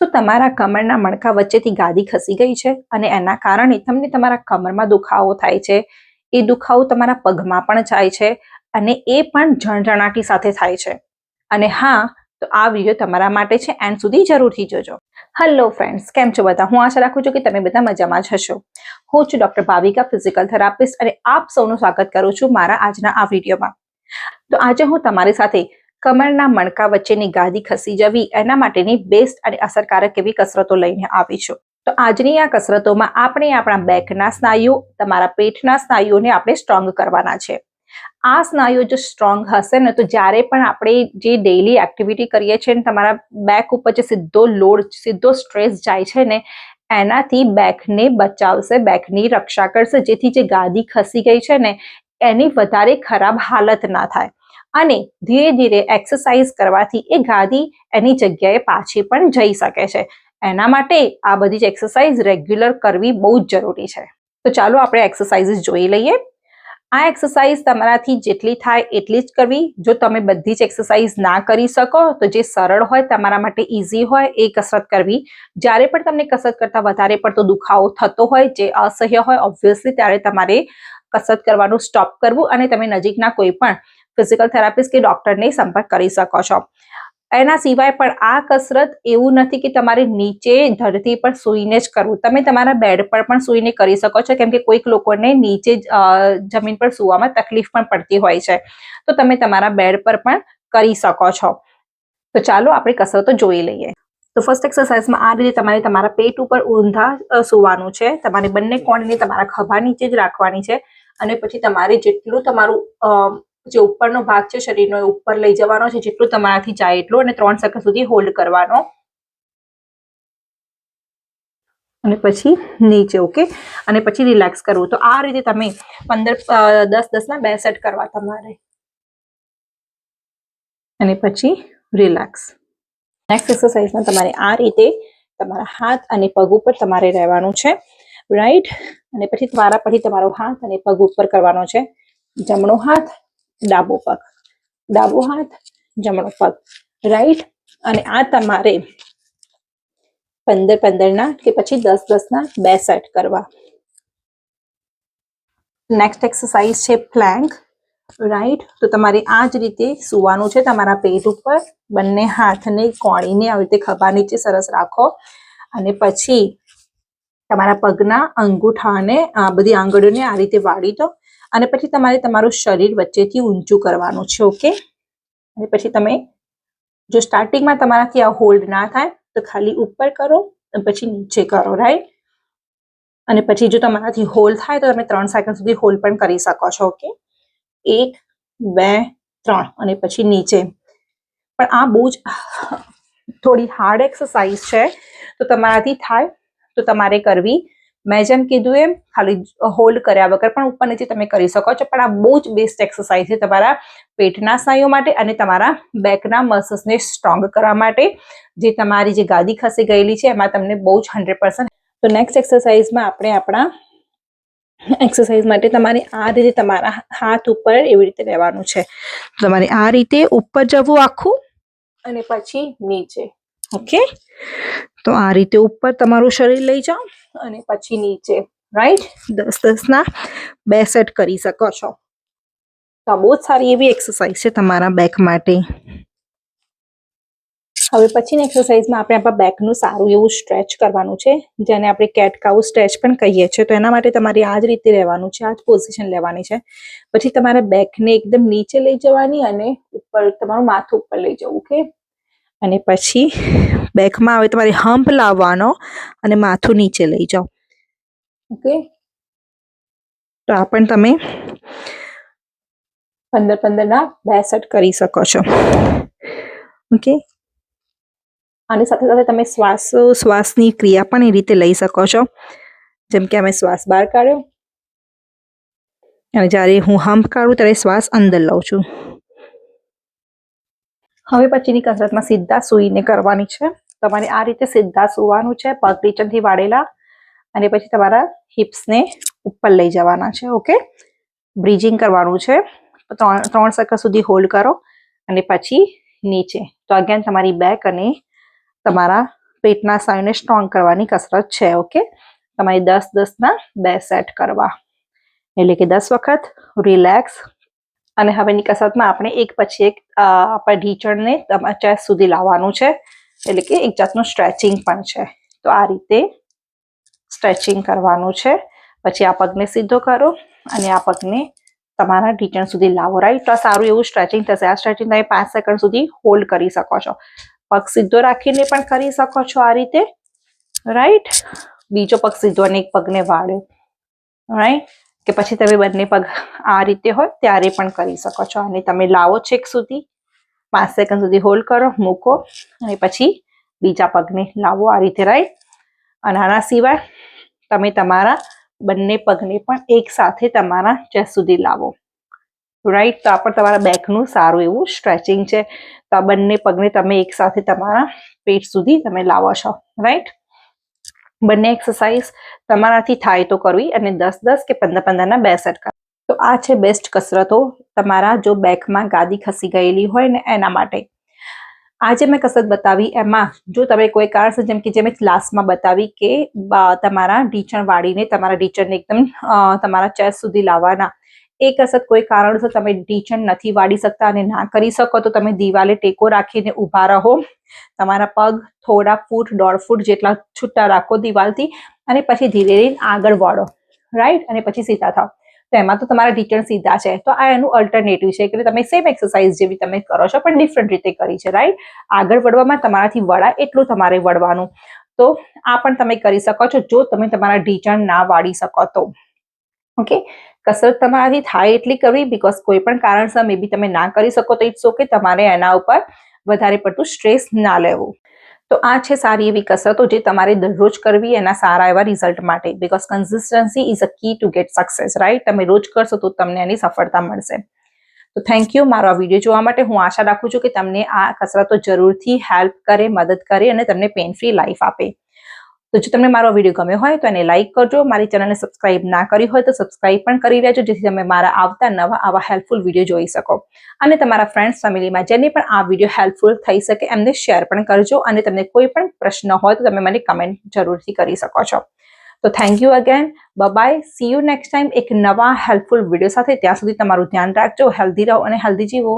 તો તમારા કમરના મણકા વચ્ચેથી ગાદી ખસી ગઈ છે અને એના કારણે તમને તમારા કમરમાં દુખાવો થાય છે. એ દુખાવો તમારા પગમાં પણ જાય છે અને એ પણ ઝણઝણાટી સાથે થાય છે. અને હા, તો આ વીડિયો તમારા માટે છે એન્ડ સુધી જરૂરથી જોજો. હેલો ફ્રેન્ડ્સ, કેમ છો બધા? હું આશા રાખું છું કે તમે બધા મજામાં જ હશો. હું છું ડોક્ટર ભાવિકા, ફિઝિકલ થેરાપિસ્ટ અને આપ સૌનું સ્વાગત કરું છું મારા આજના આ વિડીયોમાં. તો આજે હું તમારી સાથે કમરના મણકા વચ્ચેની ગાદી ખસી જવી એના માટેની બેસ્ટ અને અસરકારક એવી કસરતો લઈને આવી છું. તો આજની આ કસરતોમાં આપણે આપણા બેકના સ્નાયુઓ, તમારા પેટના સ્નાયુઓને આપણે સ્ટ્રોંગ કરવાના છે. આ સ્નાયુઓ જો સ્ટ્રોંગ હશે ને તો જ્યારે પણ આપણે જે ડેઈલી એક્ટિવિટી કરીએ છીએ ને તમારા બેક ઉપર જે સીધો લોડ, સીધો સ્ટ્રેસ જાય છે ને, એનાથી બેકને બચાવશે, બેકની રક્ષા કરશે. જેથી જે ગાદી ખસી ગઈ છે ને, એની વધારે ખરાબ હાલત ના થાય. અને ધીરે ધીરે એક્સરસાઇઝ કરવાથી એ ગાદી એની જગ્યાએ પાછી પણ જઈ શકે છે. એના માટે આ બધી જ એક્સરસાઇઝ રેગ્યુલર કરવી બહુ જ જરૂરી છે. તો ચાલો આપણે એક્સરસાઇઝીસ જોઈ લઈએ. આ એક્સરસાઇઝ તમારાથી જેટલી થાય એટલી જ કરવી. જો તમે બધી જ એક્સરસાઇઝ ના કરી શકો, તો જે સરળ હોય તમારા માટે ઇઝી હોય, એ કસરત કરવી. જ્યારે પણ તમને કસરત કરતાં વધારે પડતો દુખાવો થતો હોય, જે અસહ્ય હોય ઓબ્વિયસલી ત્યારે તમારે કસરત કરવાનું સ્ટોપ કરવું અને તમે નજીકના કોઈ પણ ફિઝિકલ થેરાપિસ્ટ કે ડોક્ટરને સંપર્ક કરી શકો છો. એના સિવાય પણ આ કસરત એવું નથી કે તમારે નીચે ધરતી પર સૂઈને જ કરવું. તમે તમારા બેડ પર પણ સૂઈને કરી શકો છો, કેમ કે કોઈક લોકોને નીચે જમીન પર સૂવામાં તકલીફ પણ પડતી હોય છે. તો તમે તમારા બેડ પર પણ કરી શકો છો. તો ચાલો આપણે કસરતો જોઈ લઈએ. તો ફર્સ્ટ એક્સરસાઇઝમાં આ રીતે તમારે તમારા પેટ ઉપર ઊંધા સુવાનું છે. તમારે બંને કોણને તમારા ખભા નીચે જ રાખવાની છે અને પછી તમારે જેટલું તમારું જે ઉપરનો ભાગ છે, શરીરનો એ ઉપર લઈ જવાનો છે, જેટલું તમારાથી જાય એટલું, અને ત્રણ સેકન્ડ સુધી હોલ્ડ કરવાનો. અને પછી નીચે, ઓકે? અને પછી રિલેક્સ કરવું. તો આ રીતે તમે પંદર દસ દસ ના બે સેટ કરવા તમારે. અને પછી રિલેક્સ નેક્સ્ટ એક્સરસાઇઝમાં તમારે આ રીતે તમારા હાથ અને પગ ઉપર તમારે રહેવાનું છે. રાઈટ અને પછી તમારા, પછી તમારો હાથ અને પગ ઉપર કરવાનો છે. જમણો હાથ ડાબો પગ. ડાબો હાથ, જમણો પગ. રાઈટ અને આ તમારે પંદર પંદરના કે પછી દસ દસના બે સેટ કરવા. નેક્સ્ટ એક્સરસાઇઝ છે પ્લેન્ક રાઈટ તો તમારે આ જ રીતે સુવાનું છે તમારા પેટ ઉપર. બંને હાથને કોણીને આવી રીતે ખભા નીચે સરસ રાખો. અને પછી તમારા પગના અંગૂઠાને બધી આંગળીઓને આ રીતે વાળી દો. અને પછી તમારે તમારું શરીર વચ્ચેથી ઊંચું કરવાનું છે, ઓકે? અને પછી તમે જો સ્ટાર્ટિંગમાં તમારાથી આ હોલ્ડ ના થાય, તો ખાલી ઉપર કરો અને પછી નીચે કરો રાઈટ અને પછી જો તમારાથી હોલ્ડ થાય, તો તમે ત્રણ સેકન્ડ સુધી હોલ્ડ પણ કરી શકો છો, ઓકે? એક, બે, ત્રણ અને પછી નીચે. પણ આ બહુ જ થોડી હાર્ડ એક્સરસાઇઝ છે, તો તમારાથી થાય, તો તમારે કરવી મેં જેમ કીધું એમ, ખાલી હોલ્ડ કર્યા વગર પણ ઉપર નીચે તમે કરી શકો છો. પણ આ બહુ જ બેસ્ટ એક્સરસાઇઝ છે તમારા પેટના સ્નાયુઓ માટે અને તમારા બેકના મસલ્સને સ્ટ્રોંગ કરવા માટે. જે તમારી જે ગાદી ખસી ગયેલી છે, એમાં તમને બહુ જ હંડ્રેડ તો નેક્સ્ટ એક્સરસાઇઝમાં આપણે આપણા એક્સરસાઇઝ માટે તમારે આ રીતે તમારા હાથ ઉપર એવી રીતે રહેવાનું છે. તમારે આ રીતે ઉપર જવું આખું અને પછી નીચે. ઓકે? તો આ રીતે ઉપર તમારું શરીર લઈ જાઓ અને પછી નીચે રાઈટ દસ દસના બે સેટ કરી શકો છો. તો બહુ જ સારી એવી એક્સરસાઇઝ છે તમારા બેક માટે. હવે પછીની એક્સરસાઇઝમાં આપણે આપણા બેકનું સારું એવું સ્ટ્રેચ કરવાનું છે, જેને આપણે કેટકાઉ સ્ટ્રેચ પણ કહીએ છીએ. તો એના માટે તમારે આ જ રીતે રહેવાનું છે, આ જ પોઝિશન લેવાની છે. પછી તમારે બેકને એકદમ નીચે લઈ જવાની અને ઉપર તમારું માથું ઉપર લઈ જવું ઓકે અને પછી બેકમાં આવે તમારે હમ્પ લાવવાનો અને માથું નીચે લઈ જાઓ. ઓકે. તો આ પણ તમે પંદર પંદરના બે સેટ કરી શકો છો. ઓકે. આની સાથે સાથે તમે શ્વાસ શ્વાસની ક્રિયા પણ એ રીતે લઈ શકો છો. જેમ કે અમે શ્વાસ બહાર કાઢ્યો. અને જ્યારે હું હમ્પ કાઢું ત્યારે શ્વાસ અંદર લઉં છું. હવે પછીની કસરતમાં સીધા સૂઈને કરવાની છે. તમારે આ રીતે સીધા સુવાનું છે, પગ નીચેથી વાળેલા અને પછી તમારા હિપ્સને ઉપર લઈ જવાના છે ઓકે બ્રિજિંગ કરવાનું છે. ત્રણ ત્રણ સેકન્ડ સુધી હોલ્ડ કરો અને પછી નીચે. તો અગેન તમારી બેક અને તમારા પેટના સ્નાયુને સ્ટ્રોંગ કરવાની કસરત છે ઓકે તમારે દસ દસના બે સેટ કરવા. એટલે કે દસ વખત રિલેક્સ અને હવેની કસરતમાં આપણે એક પછી એક આપણે ઢીચણને ચેસ્ટ સુધી લાવવાનું છે. એટલે કે એક જાતનું સ્ટ્રેચિંગ પણ છે. તો આ રીતે સ્ટ્રેચિંગ કરવાનું છે. પછી આ પગને સીધો કરો અને આ પગને તમારા ઢીચણ સુધી લાવો. રાઈટ તો આ સારું એવું સ્ટ્રેચિંગ થશે. આ સ્ટ્રેચિંગ તમે પાંચ સેકન્ડ સુધી હોલ્ડ કરી શકો છો. પગ સીધો રાખીને પણ કરી શકો છો આ રીતે. રાઈટ બીજો પગ સીધો અને એક પગને વાળ્યો. રાઈટ કે પછી તમે બંને પગ આ રીતે હોય ત્યારે પણ કરી શકો છો. અને તમે લાવો છેક સુધી. પાંચ સેકન્ડ સુધી હોલ્ડ કરો, મૂકો અને પછી બીજા પગને લાવો આ રીતે રાઈટ અને આના સિવાય તમે તમારા બંને પગને પણ એક સાથે તમારા ચેસ્ટ સુધી લાવો. રાઈટ તો આ પણ તમારા બેકનું સારું એવું સ્ટ્રેચિંગ છે. તો આ બંને પગને તમે એક સાથે તમારા પેટ સુધી તમે લાવો છો. રાઈટ બંને એક્સરસાઇઝ તમારાથી થાય તો કરવી અને દસ દસ કે પંદર પંદરના બે સેટ તો આ છે બેસ્ટ કસરતો તમારા જો બેકમાં ગાદી ખસી ગયેલી હોય ને એના માટે. આજે મેં કસરત બતાવી એમાં જો તમે કોઈ કારણસર જેમ કે જે મેં ક્લાસમાં બતાવી કે તમારા ઢીંચણ વાળીને તમારા ઢીચણને એકદમ તમારા ચેસ્ટ સુધી લાવવાના. એ કસરત કોઈ કારણસર તમે ઢીંચણ નથી વાળી શકતા અને ના કરી શકો તો તમે દિવાલે ટેકો રાખીને ઊભા રહો. તમારા પગ થોડા ફૂટ, દોઢ ફૂટ જેટલા છૂટા રાખો દિવાલથી. અને પછી ધીરે ધીરે આગળ વળો. રાઈટ અને પછી સીધા થાવ તો એમાં તો તમારા રિટર્ન સીધા છે. તો આ એનું અલ્ટરનેટિવ છે કે તમે સેમ એક્સરસાઇઝ જેવી તમે કરો છો, પણ ડિફરન્ટ રીતે કરી છે. રાઈટ આગળ વળવામાં તમારાથી વળાય એટલું તમારે વળવાનું. તો આ પણ તમે કરી શકો છો, જો તમે તમારા ઢીચણ ના વાળી શકો તો. ઓકે કસરત તમારાથી થાય એટલી કરવી બીકોઝ કોઈ પણ કારણસર મે બી તમે ના કરી શકો, તો ઇટ્સ ઓકે તમારે એના ઉપર વધારે પડતું સ્ટ્રેસ ના લેવું. તો આ છે સારી એવી કસરતો જે તમારે દરરોજ કરવી એના સારા એવા રિઝલ્ટ માટે. Because consistency is a key to get success right તમે રોજ કરશો તો તમને એની સફળતા મળશે. તો થેન્ક યુ મારો આ વીડિયો જોવા માટે હું આશા રાખું છું કે તમને આ કસરતો જરૂરથી હેલ્પ કરે, મદદ કરે અને તમને પેન ફ્રી લાઈફ આપે. તો જો તમને મારો વીડિયો ગમ્યો હોય તો એને લાઈક કરજો. મારી ચેનલને સબસ્ક્રાઇબ ના કરી હોય તો સબસ્ક્રાઇબ પણ કરી લેજો જેથી તમે મારા આવતા નવા, આવા હેલ્પફુલ વીડિયો જોઈ શકો. અને તમારા ફ્રેન્ડ્સ ફેમિલીમાં જેને પણ આ વીડિયો હેલ્પફુલ થઈ શકે, એમને શેર પણ કરજો અને તમને કોઈ પણ પ્રશ્ન હોય તો તમે મને કમેન્ટ જરૂરથી કરી શકો છો. તો thank you again bye see you next time એક નવા હેલ્પફુલ વીડિયો સાથે. ત્યાં સુધી તમારું ધ્યાન રાખજો. હેલ્ધી રહો અને હેલ્ધી જીવો.